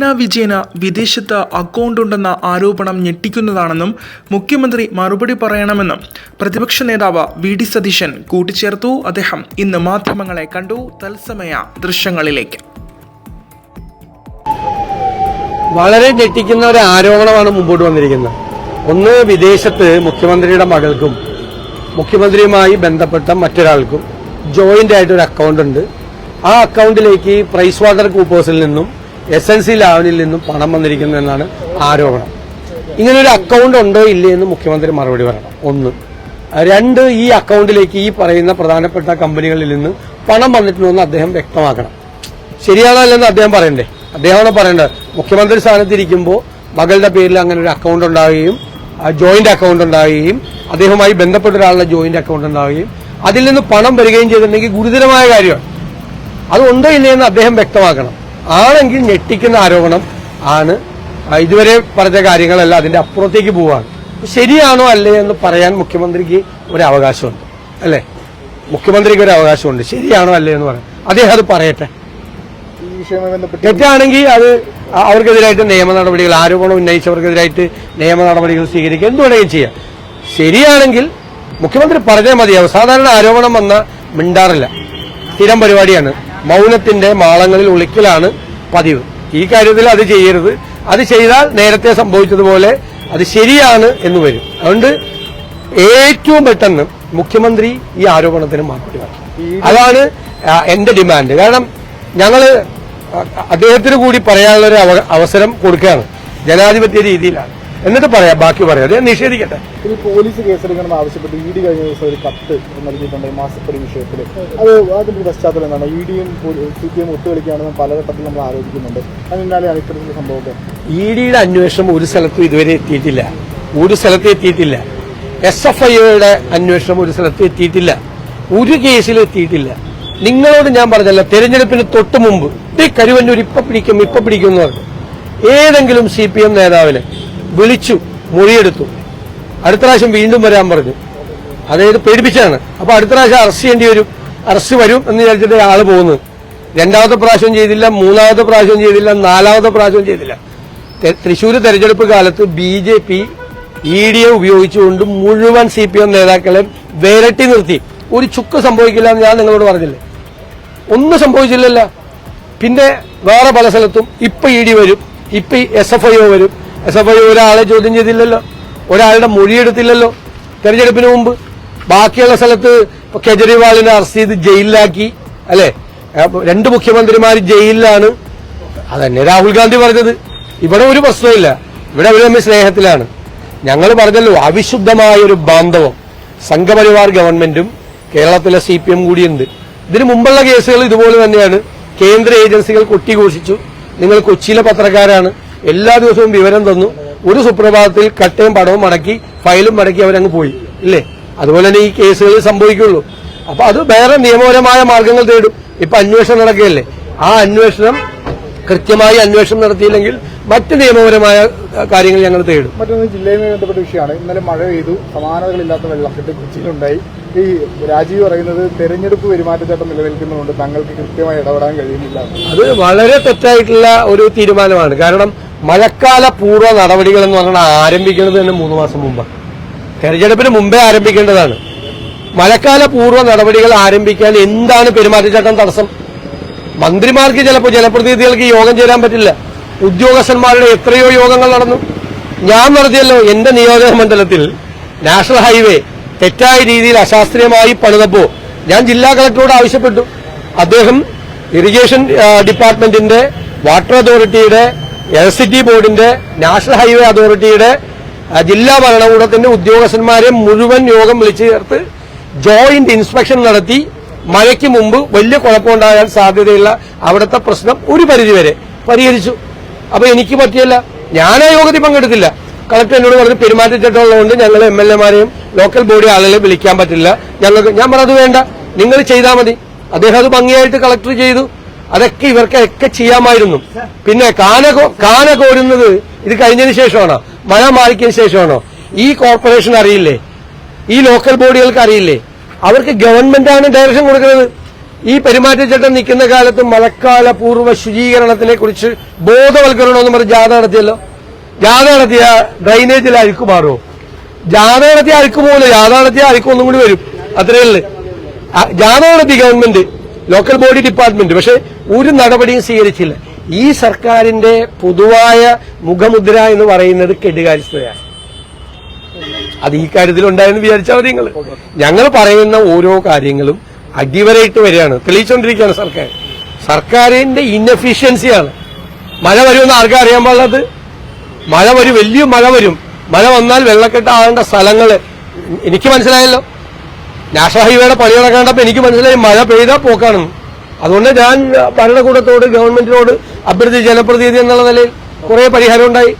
വീണ വിജയന് വിദേശത്ത് അക്കൗണ്ട് ഉണ്ടെന്ന ആരോപണം ഞെട്ടിക്കുന്നതാണെന്നും മുഖ്യമന്ത്രി മറുപടി പറയണമെന്നും പ്രതിപക്ഷ നേതാവ് വി ഡി സതീശൻ കൂട്ടിച്ചേർത്തു. അദ്ദേഹം ഇന്ന് മാധ്യമങ്ങളെ കണ്ടു. തത്സമയ ദൃശ്യങ്ങളിലേക്ക്. വളരെ ഞെട്ടിക്കുന്ന ഒരു ആരോപണമാണ് മുമ്പോട്ട് വന്നിരിക്കുന്നത്. ഒന്ന് വിദേശത്ത് മുഖ്യമന്ത്രിയുടെ മകൾക്കും മുഖ്യമന്ത്രിയുമായി ബന്ധപ്പെട്ട മറ്റൊരാൾക്കും ജോയിന്റ് ആയിട്ട് ഒരു അക്കൗണ്ട് ഉണ്ട്. ആ അക്കൗണ്ടിലേക്ക് പ്രൈസ് വാട്ടർ കൂപ്പേഴ്സിൽ നിന്നും എസ് എൻ സി ലാവനിൽ നിന്നും പണം വന്നിരിക്കുന്നു എന്നാണ് ആരോപണം. ഇങ്ങനൊരു അക്കൗണ്ട് ഉണ്ടോ ഇല്ലേ എന്ന് മുഖ്യമന്ത്രി മറുപടി പറയണം. ഒന്ന്. രണ്ട് ഈ അക്കൗണ്ടിലേക്ക് ഈ പറയുന്ന പ്രധാനപ്പെട്ട കമ്പനികളിൽ നിന്ന് പണം വന്നിട്ടുണ്ടോ എന്ന് അദ്ദേഹം വ്യക്തമാക്കണം. ശരിയാണോ അല്ലെന്ന് അദ്ദേഹം പറയണ്ടേ? അദ്ദേഹമാണ് പറയേണ്ടത്. മുഖ്യമന്ത്രി സ്ഥാനത്തിരിക്കുമ്പോൾ മകളുടെ പേരിൽ അങ്ങനെ ഒരു അക്കൗണ്ട് ഉണ്ടാവുകയും ജോയിന്റ് അക്കൗണ്ട് ഉണ്ടാവുകയും അദ്ദേഹവുമായി ബന്ധപ്പെട്ട ഒരാളുടെ ജോയിന്റ് അക്കൗണ്ട് ഉണ്ടാവുകയും അതിൽ നിന്ന് പണം വരികയും ചെയ്തിട്ടുണ്ടെങ്കിൽ ഗുരുതരമായ കാര്യമാണ്. അത് ഉണ്ടോ ഇല്ലയെന്ന് അദ്ദേഹം വ്യക്തമാക്കണം. ആണെങ്കിൽ ഞെട്ടിക്കുന്ന ആരോപണം ആണ്. ഇതുവരെ പറഞ്ഞ കാര്യങ്ങളെല്ലാം അതിന്റെ അപ്പുറത്തേക്ക് പോവാണ്. ശരിയാണോ അല്ലേ എന്ന് പറയാൻ മുഖ്യമന്ത്രിക്ക് ഒരു അവകാശമുണ്ട്. അല്ലേ? മുഖ്യമന്ത്രിക്ക് ഒരു അവകാശമുണ്ട്. ശരിയാണോ അല്ലേ എന്ന് പറയാം അദ്ദേഹം അത് പറയട്ടെ. തെറ്റാണെങ്കിൽ അത് അവർക്കെതിരായിട്ട് നിയമ നടപടികൾ ആരോപണം ഉന്നയിച്ചവർക്കെതിരായിട്ട് നിയമ നടപടികൾ സ്വീകരിക്കുക എന്ത് വേണമെങ്കിലും ചെയ്യാം. ശരിയാണെങ്കിൽ മുഖ്യമന്ത്രി പറഞ്ഞാൽ മതിയാവും സാധാരണ ആരോപണം വന്ന മിണ്ടാറില്ല. സ്ഥിരം പരിപാടിയാണ്. മൗനത്തിന്റെ മാളങ്ങളിൽ ഒളിക്കലാണ് പതിവ്. ഈ കാര്യത്തിൽ അത് ചെയ്യരുത്. അത് ചെയ്താൽ നേരത്തെ സംഭവിച്ചതുപോലെ അത് ശരിയാണ് എന്ന് വരും. അതുകൊണ്ട് ഏറ്റവും പെട്ടെന്ന് മുഖ്യമന്ത്രി ഈ ആരോപണത്തിന് മറുപടി പറയും അതാണ് എന്റെ ഡിമാൻഡ്. കാരണം ഞങ്ങൾ അദ്ദേഹത്തിന് കൂടി പറയാനുള്ളൊരു അവസരം കൊടുക്കുകയാണ്. ജനാധിപത്യ രീതിയിലാണ്. എന്നിട്ട് പറയാം ബാക്കി പറയാം. അതെ നിഷേധിക്കട്ടെ. ഇനി പോലീസ് കേസെടുക്കണമെന്ന് ആവശ്യപ്പെട്ട് ഇ ഡി കഴിഞ്ഞ ദിവസം ഒരു കത്ത് നൽകിയിട്ടുണ്ട് മാസപ്പടി വിഷയത്തിൽ അത് അതിന്റെ പശ്ചാത്തലം എന്താണ്? ഇ ഡിയും സി പി എം ഒത്തുകളിക്കുകയാണെന്ന് പലഘട്ടത്തിൽ നമ്മൾ ആരോപിക്കുന്നുണ്ട്. അതിനാലെ ഇത്തരത്തിലുള്ള സംഭവമൊക്കെ. ഇ ഡിയുടെ അന്വേഷണം ഒരു സ്ഥലത്തും ഇതുവരെ എത്തിയിട്ടില്ല. ഒരു സ്ഥലത്ത് എത്തിയിട്ടില്ല. എസ് എഫ് ഐയുടെ അന്വേഷണം ഒരു സ്ഥലത്ത് എത്തിയിട്ടില്ല. ഒരു കേസിൽ എത്തിയിട്ടില്ല. നിങ്ങളോട് ഞാൻ പറഞ്ഞല്ല തെരഞ്ഞെടുപ്പിന് തൊട്ട് മുമ്പ് ഈ കരുവന്നൂർ ഇപ്പൊ പിടിക്കും ഇപ്പൊ പിടിക്കും എന്ന് പറഞ്ഞു. ഏതെങ്കിലും സി പി എം നേതാവിനെ വിളിച്ചു മൊഴിയെടുത്തു. അടുത്ത പ്രാവശ്യം വീണ്ടും വരാൻ പറഞ്ഞു. അതായത് പേടിപ്പിച്ചാണ് അപ്പൊ അടുത്ത പ്രാവശ്യം അറസ്റ്റ് ചെയ്യേണ്ടി വരും. അറസ്റ്റ് വരും എന്ന് വിചാരിച്ചിട്ട് ആൾ പോകുന്നത് രണ്ടാമത്തെ പ്രാവശ്യം ചെയ്തില്ല മൂന്നാമത്തെ പ്രാവശ്യം ചെയ്തില്ല നാലാമത്തെ പ്രാവശ്യം ചെയ്തില്ല. തൃശൂര് തെരഞ്ഞെടുപ്പ് കാലത്ത് B J P E D A ഉപയോഗിച്ചുകൊണ്ട് മുഴുവൻ സി പി എം നേതാക്കളെ വേരട്ടി നിർത്തി. ഒരു ചുക്ക് സംഭവിക്കില്ല എന്ന് ഞാൻ നിങ്ങളോട് പറഞ്ഞില്ലേ? ഒന്നും സംഭവിച്ചില്ലല്ലോ. പിന്നെ വേറെ പല സ്ഥലത്തും ഇപ്പൊ ഇ ഡി വരും ഇപ്പൊ എസ് എഫ് ഐ ഒ വരും. എസ് എഫ് ഐ ഒരാളെ ചോദ്യം ചെയ്തില്ലല്ലോ. ഒരാളുടെ മൊഴിയെടുത്തില്ലല്ലോ തെരഞ്ഞെടുപ്പിന് മുമ്പ് ബാക്കിയുള്ള സ്ഥലത്ത് കേജ്രിവാളിനെ അറസ്റ്റ് ചെയ്ത് ജയിലിലാക്കി അല്ലെ? രണ്ട് മുഖ്യമന്ത്രിമാർ ജയിലിലാണ്. അതന്നെ രാഹുൽ ഗാന്ധി പറഞ്ഞത്. ഇവിടെ ഒരു പ്രശ്നമില്ല ഇവിടെ അവർ സ്നേഹത്തിലാണ്. ഞങ്ങൾ പറഞ്ഞല്ലോ അവിശുദ്ധമായ ഒരു ബാന്ധവം. സംഘപരിവാർ ഗവൺമെന്റും കേരളത്തിലെ സി പി എം കൂടിയുണ്ട്. ഇതിനു മുമ്പുള്ള കേസുകൾ ഇതുപോലെ തന്നെയാണ്. കേന്ദ്ര ഏജൻസികൾ കൊട്ടിഘോഷിച്ചു നിങ്ങൾ കൊച്ചിയിലെ പത്രക്കാരാണ്. എല്ലാ ദിവസവും വിവരം തന്നു. ഒരു സുപ്രഭാതത്തിൽ കട്ടയും പടവും മടക്കി ഫയലും മടക്കി അവരങ്ങ് പോയി. ഇല്ലേ? അതുപോലെ തന്നെ ഈ കേസുകൾ സംഭവിക്കുള്ളൂ. അപ്പൊ അത് വേറെ നിയമപരമായ മാർഗങ്ങൾ തേടും. ഇപ്പൊ അന്വേഷണം നടക്കുകയല്ലേ? ആ അന്വേഷണം കൃത്യമായി അന്വേഷണം നടത്തിയില്ലെങ്കിൽ മറ്റ് നിയമപരമായ കാര്യങ്ങൾ ഞങ്ങൾ തേടും. മറ്റൊന്ന് ജില്ലയുമായി ബന്ധപ്പെട്ട വിഷയമാണ്. ഇന്നലെ മഴ പെയ്തു. സമാനതകളില്ലാത്ത വെള്ളക്കെട്ട് കൊച്ചിയിലുണ്ടായി ഈ രാജീവ് പറയുന്നത് തെരഞ്ഞെടുപ്പ് പെരുമാറ്റച്ചട്ടം നിലനിൽക്കുന്നതുകൊണ്ട് തങ്ങൾക്ക് കൃത്യമായി ഇടപെടാൻ കഴിയുന്നില്ല. അത് വളരെ തെറ്റായിട്ടുള്ള ഒരു തീരുമാനമാണ്. കാരണം മഴക്കാല പൂർവ നടപടികൾ എന്ന് പറഞ്ഞാൽ ആരംഭിക്കുന്നത് തന്നെ മൂന്ന് മാസം മുമ്പ്. തെരഞ്ഞെടുപ്പിന് മുമ്പേ ആരംഭിക്കേണ്ടതാണ്. മഴക്കാല പൂർവ നടപടികൾ ആരംഭിക്കാൻ എന്താണ് പെരുമാറ്റച്ചട്ടം തടസ്സം? മന്ത്രിമാർക്ക് ചിലപ്പോൾ ജനപ്രതിനിധികൾക്ക് യോഗം ചേരാൻ പറ്റില്ല. ഉദ്യോഗസ്ഥന്മാരുടെ എത്രയോ യോഗങ്ങൾ നടന്നു. ഞാൻ നടത്തിയല്ലോ എന്റെ നിയോജക മണ്ഡലത്തിൽ നാഷണൽ ഹൈവേ തെറ്റായ രീതിയിൽ അശാസ്ത്രീയമായി പണിതപ്പോ ഞാൻ ജില്ലാ കളക്ടറോട് ആവശ്യപ്പെട്ടു. അദ്ദേഹം ഇറിഗേഷൻ ഡിപ്പാർട്ട്മെന്റിന്റെ വാട്ടർ അതോറിറ്റിയുടെ ഇലക്ട്രിസിറ്റി ബോർഡിന്റെ നാഷണൽ ഹൈവേ അതോറിറ്റിയുടെ ജില്ലാ ഭരണകൂടത്തിന്റെ ഉദ്യോഗസ്ഥന്മാരെ മുഴുവൻ യോഗം വിളിച്ചു ചേർത്ത് ജോയിന്റ് ഇൻസ്പെക്ഷൻ നടത്തി മഴയ്ക്ക് മുമ്പ് വലിയ കുഴപ്പമുണ്ടാകാൻ സാധ്യതയുള്ള അവിടുത്തെ പ്രശ്നം ഒരു പരിധിവരെ പരിഹരിച്ചു. അപ്പൊ എനിക്ക് പറ്റിയല്ല. ഞാൻ യോഗത്തിൽ പങ്കെടുത്തില്ല. കളക്ടർ എന്നോട് പറഞ്ഞ് പെരുമാറ്റച്ചട്ടമുള്ളതുകൊണ്ട് ഞങ്ങൾ എം എൽ എമാരെയും ലോക്കൽ ബോഡി ആളുകളെ വിളിക്കാൻ പറ്റില്ല. ഞങ്ങൾക്ക് ഞാൻ പറഞ്ഞത് വേണ്ട. നിങ്ങൾ ചെയ്താൽ മതി. അദ്ദേഹം അത് ഭംഗിയായിട്ട് കളക്ടർ ചെയ്തു. അതൊക്കെ ഇവർക്കൊക്കെ ചെയ്യാമായിരുന്നു. പിന്നെ കാന കാന കോരുന്നത് ഇത് കഴിഞ്ഞതിന് ശേഷമാണോ? മഴ മാറിക്കതിന് ശേഷമാണോ? ഈ കോർപ്പറേഷൻ അറിയില്ലേ? ഈ ലോക്കൽ ബോഡികൾക്ക് അറിയില്ലേ? അവർക്ക് ഗവൺമെന്റാണ് ഡയറക്ഷൻ കൊടുക്കുന്നത്. ഈ പെരുമാറ്റച്ചട്ടം നിൽക്കുന്ന കാലത്ത് മഴക്കാല പൂർവ ശുചീകരണത്തിനെ കുറിച്ച് ബോധവൽക്കരണമെന്ന് പറഞ്ഞ് ജാഥ നടത്തിയല്ലോ. ജാഥ നടത്തിയ ഡ്രൈനേജിൽ അഴുക്ക് മാറുമോ? ജാഥ നടത്തിയ അഴുക്ക് ജാഥ നടത്തിയ അഴുക്കൊന്നും കൂടി വരും. അത്രയല്ലേ ജാഥ നടത്തി ഗവൺമെന്റ്. Local body department. പക്ഷെ ഒരു നടപടിയും സ്വീകരിച്ചില്ല. ഈ സർക്കാരിന്റെ പൊതുവായ മുഖമുദ്ര എന്ന് പറയുന്നത് കെടുകാര്യസ്ഥതയാണ്. അത് ഈ കാര്യത്തിൽ ഉണ്ടായെന്ന് വിചാരിച്ചാൽ മതി നിങ്ങൾ ഞങ്ങൾ പറയുന്ന ഓരോ കാര്യങ്ങളും അടിവരയിട്ട് വരികയാണ്. തെളിയിച്ചുകൊണ്ടിരിക്കുകയാണ് സർക്കാർ. സർക്കാരിന്റെ ഇൻഎഫിഷ്യൻസിയാണ് മഴ വരുമെന്ന് ആർക്കും അറിയാൻ പാടുള്ളത് മഴ വരും വലിയ മഴ വരും. മഴ വന്നാൽ വെള്ളക്കെട്ട് സ്ഥലങ്ങൾ എനിക്ക് മനസ്സിലായല്ലോ. നാഷണൽ ഹൈവേയുടെ പണി നടക്കാണ്ടപ്പോൾ എനിക്ക് മനസ്സിലായി മഴ പെയ്താൽ പോക്കാണ്. അതുകൊണ്ട് ഞാൻ ഭരണകൂടത്തോട് ഗവൺമെന്റിനോട് അഭ്യർത്ഥി ജനപ്രതിനിധി എന്നുള്ള നിലയിൽ കുറേ പരിഹാരം ഉണ്ടായി.